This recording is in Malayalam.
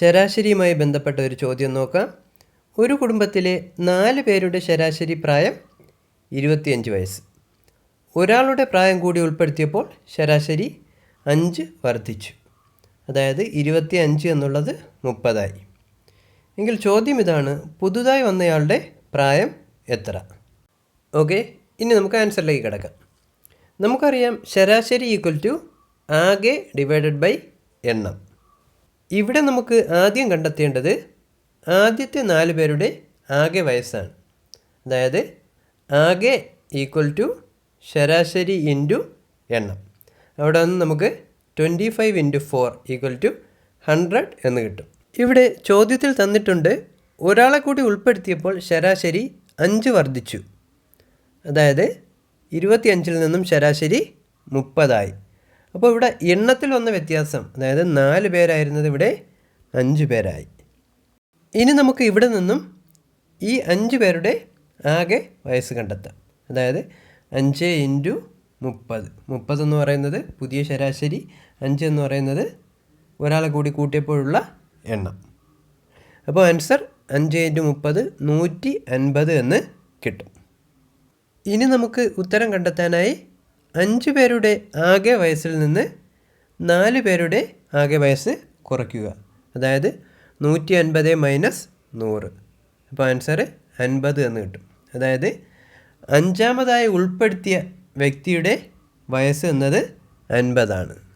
ശരാശരിയുമായി ബന്ധപ്പെട്ട ഒരു ചോദ്യം നോക്കാം. ഒരു കുടുംബത്തിലെ നാല് പേരുടെ ശരാശരി പ്രായം ഇരുപത്തിയഞ്ച് വയസ്സ്. ഒരാളുടെ പ്രായം കൂടി ഉൾപ്പെടുത്തിയപ്പോൾ ശരാശരി അഞ്ച് വർദ്ധിച്ചു. അതായത് ഇരുപത്തി അഞ്ച് എന്നുള്ളത് മുപ്പതായി. എങ്കിൽ ചോദ്യം ഇതാണ് പുതുതായി വന്നയാളുടെ പ്രായം എത്ര? ഓക്കെ ഇനി നമുക്ക് ആൻസറിലേക്ക് കിടക്കാം. നമുക്കറിയാം ശരാശരി ഈക്വൽ ടു ആകെ ഡിവൈഡഡ് ബൈ എണ്ണം. ഇവിടെ നമുക്ക് ആദ്യം കണ്ടെത്തേണ്ടത് ആദ്യത്തെ നാല് പേരുടെ ആകെ വയസ്സാണ്. അതായത് ആകെ ഈക്വൽ ടു ശരാശരി ഇന്റു എണ്ണം. അവിടെ നിന്ന് നമുക്ക് twenty five into four equal to hundred എന്ന് കിട്ടും. ഇവിടെ ചോദ്യത്തിൽ തന്നിട്ടുണ്ട് ഒരാളെ കൂടി ഉൾപ്പെടുത്തിയപ്പോൾ ശരാശരി അഞ്ച് വർദ്ധിച്ചു. അതായത് ഇരുപത്തിയഞ്ചിൽ നിന്നും ശരാശരി മുപ്പതായി. അപ്പോൾ ഇവിടെ എണ്ണത്തിൽ വന്ന വ്യത്യാസം അതായത് നാല് പേരായിരുന്നത് ഇവിടെ അഞ്ച് പേരായി. ഇനി നമുക്ക് ഇവിടെ നിന്നും ഈ അഞ്ച് പേരുടെ ആകെ വയസ്സ് കണ്ടെത്താം. അതായത് അഞ്ച് ഇന്റു മുപ്പത്. മുപ്പത് എന്ന് പറയുന്നത് പുതിയ ശരാശരി അഞ്ച് എന്ന് പറയുന്നത് ഒരാളെ കൂടി കൂട്ടിയപ്പോഴുള്ള എണ്ണം. അപ്പോൾ ആൻസർ അഞ്ച് ഇന്റു മുപ്പത് നൂറ്റി അൻപത് എന്ന് കിട്ടും. ഇനി നമുക്ക് ഉത്തരം കണ്ടെത്താനായി അഞ്ച് പേരുടെ ആകെ വയസ്സിൽ നിന്ന് നാല് പേരുടെ ആകെ വയസ്സ് കുറയ്ക്കുക. അതായത് നൂറ്റി അൻപത് മൈനസ് നൂറ്. അപ്പോൾ ആൻസർ അൻപത് എന്ന് കിട്ടും. അതായത് അഞ്ചാമതായി ഉൾപ്പെടുത്തിയ വ്യക്തിയുടെ വയസ്സ് എന്നത് അൻപതാണ്.